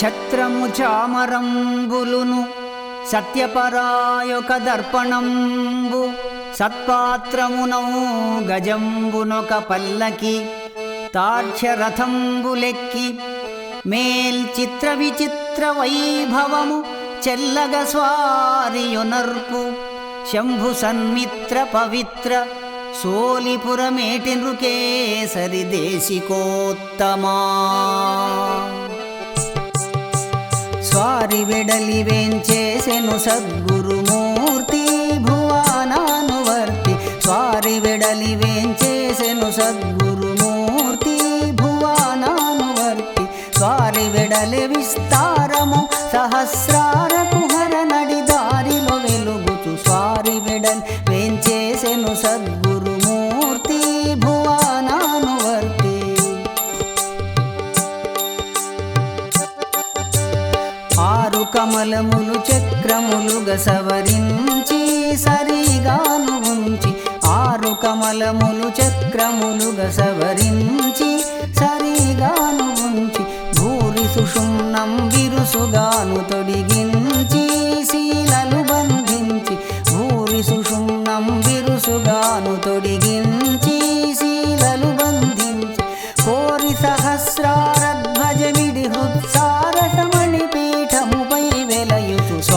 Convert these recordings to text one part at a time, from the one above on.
ఛత్రము చామరంబులును సత్యపరాయొక దర్పణంబు సత్పాత్రమునౌ గజంబునొక పల్లకి తార్క్ష్యరథంబులెక్కి మేల్ చిత్ర విచిత్ర వైభవము చెల్లగ స్వారియునర్పు శంభు సన్మిత్ర పవిత్ర సోలిపురమేటి నృకేసరి దేశికోత్తమా? స్వారి వెడలి వేంచేసెను సద్గురుమూర్తి భువానానువర్తి స్వారి వెడలి వేంచేసెను సద్గురుమూర్తి భువానానువర్తి స్వారి వెడలి విస్తారము సహస్రార కుహర కమలములు చక్రములుగా సవరించి సరిగాను ఉంచి ఆరు కమలములు చక్రములుగా సవరించి సరిగాను ఉంచి భూరి సుషుమ్నం విరుసుగాను తొడిగిన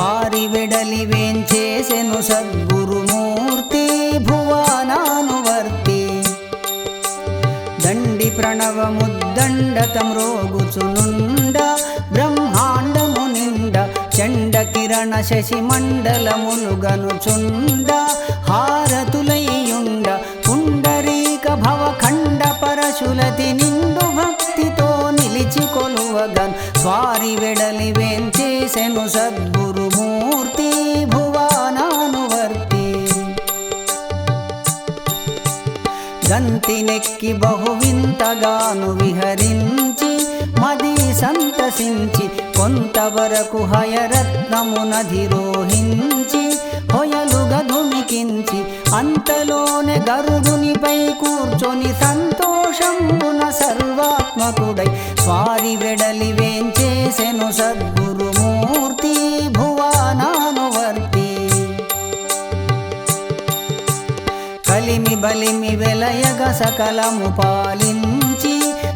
వారి విడలి వెడలి వేంచేసెను సద్గురుమూర్తి భువానానువర్తి. దండి ప్రణవముద్దండతం రోగుచునుండ బ్రహ్మాండము నిండ చండ కిరణ శశి మండలములుగనుచుండ హారతులయ్యుండ పుండరీక భవఖండ పరశులతి నిండు భక్తితో నిలిచి కొలువగన్. స్వారి వెడలి వేంచేసెను సద్గురు గంతినెక్కి బహువింతగాను విహరించి మది సంతసించి కొంతవరకు హయరత్నమునధిరోహించి హొయలుగా ధుమికించి అంతలోనే గరుడునిపై కూర్చొని సంతోషంబున సర్వాత్మకుడై స్వారి వెడలి వేంచేసెను సద్గురుమూర్తి భూ బలిమి బలిమి వెలయగ సకలము పాలించి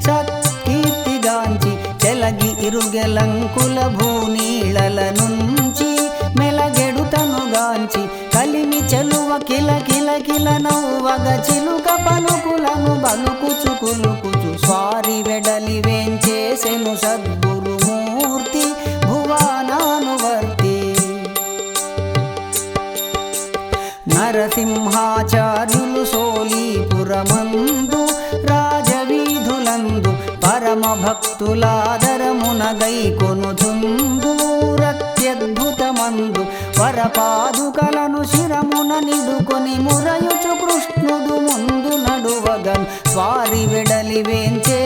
సత్కీర్తిగాంచి చెలగి ఇరుగెలంకుల భూనీళల నుంచి మెలగెడుతనుగాంచి కలిమి చెలువ కిల కిల కిల నవ్వగ చిలుక పలుకులను బలుకుచు కులుకుచు స్వారి వెడలి వేంచేసెను సద్దు నరసింహాచార్యులు సోలీపురమందు రాజవీధులందు పరమ భక్తులాదరమునగై గైకొనుచుందు రత్యద్భుతమందు వరపాదుకలను శిరమున నిడుకొని మురయుచు కృష్ణుడు ముందు నడువగన్ వారి వెడలి వేంచే